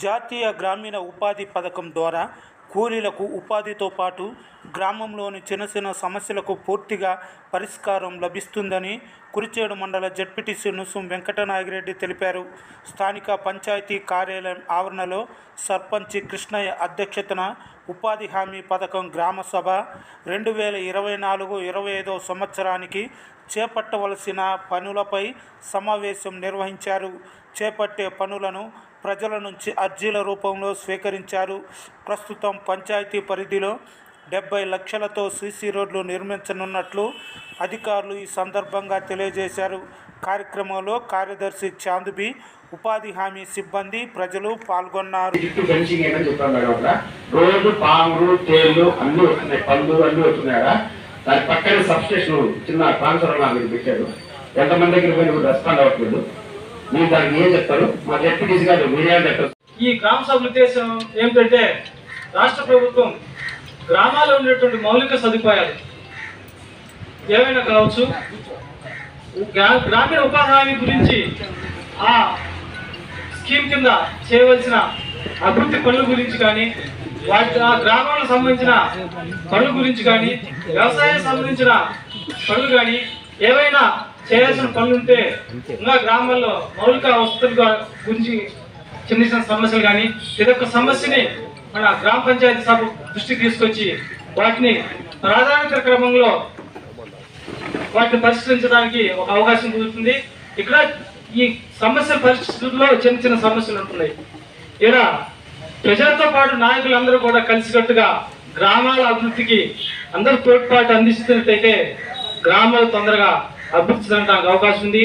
జాతీయ గ్రామీణ ఉపాధి పథకం ద్వారా కూలీలకు ఉపాధితో పాటు గ్రామంలోని చిన్న చిన్న సమస్యలకు పూర్తిగా పరిష్కారం లభిస్తుందని కురిచేడు మండల జడ్పీటీసీ నుసుం వెంకటనాగిరెడ్డి తెలిపారు. స్థానిక పంచాయతీ కార్యాలయం ఆవరణలో సర్పంచ్ కృష్ణయ్య అధ్యక్షతన ఉపాధి హామీ పథకం గ్రామ సభ రెండు వేల ఇరవై నాలుగు ఇరవై ఐదో సంవత్సరానికి చేపట్టవలసిన పనులపై సమావేశం నిర్వహించారు. చేపట్టే పనులను ప్రజల నుంచి అర్జీల రూపంలో స్వీకరించారు. ప్రస్తుతం పంచాయతీ పరిధిలో డెబ్బై లక్షలతో సీసీ రోడ్లు నిర్మించనున్నట్లు అధికారులు ఈ సందర్భంగా తెలియజేశారు. కార్యక్రమంలో కార్యదర్శి చాందుబి ఉపాధి హామీ సిబ్బంది ప్రజలు పాల్గొన్నారు. రోజు పాములు అన్ని వస్తున్నాయి. పళ్ళు అన్ని వస్తున్నాయా దాని పక్కనే సబ్ స్టేషన్ చిన్న ట్రాన్స్ఫర్ మీరు పెట్టారు. ఎంతమంది దగ్గర పోయిన కూడా రెస్పాండ్ అవ్వట్లేదు. మీరు దానికి ఏం చెప్తారు? మా గారు మీరేం చెప్తారు. ఈ గ్రామ సభల ఉద్దేశం ఏమిటంటే రాష్ట్ర ప్రభుత్వం గ్రామాల్లో ఉండేటువంటి మౌలిక సదుపాయాలు ఏమైనా కావచ్చు? గ్రా- గ్రామీణ ఉపాధి హామీ గురించి ఆ స్కీమ్ కింద చేయవలసిన అభివృద్ధి పనుల గురించి కానీ వాటి ఆ గ్రామాలకు సంబంధించిన పనుల గురించి కానీ వ్యవసాయానికి సంబంధించిన పనులు కానీ ఏవైనా చేయాల్సిన పనులు ఉంటే ఇంకా గ్రామాల్లో మౌలిక వసతుల గురించి చిన్న చిన్న సమస్యలు కానీ ఇదొక సమస్యని మన గ్రామ పంచాయతీ సభ దృష్టికి తీసుకొచ్చి వాటిని ప్రాధాన్యత క్రమంలో వాటిని పరిష్కరించడానికి ఒక అవకాశం కుదురుతుంది ఇక్కడ ఈ సమస్య పరిస్థితుల్లో చిన్న చిన్న సమస్యలు ఉంటున్నాయి. ఇక్కడ ప్రజలతో పాటు నాయకులందరూ కూడా కలిసికట్టుగా గ్రామాల అభివృద్ధికి అందరూ తోడ్పాటు అందిస్తున్నట్టయితే గ్రామాలు తొందరగా అభివృద్ధి చెందడానికి అవకాశం ఉంది.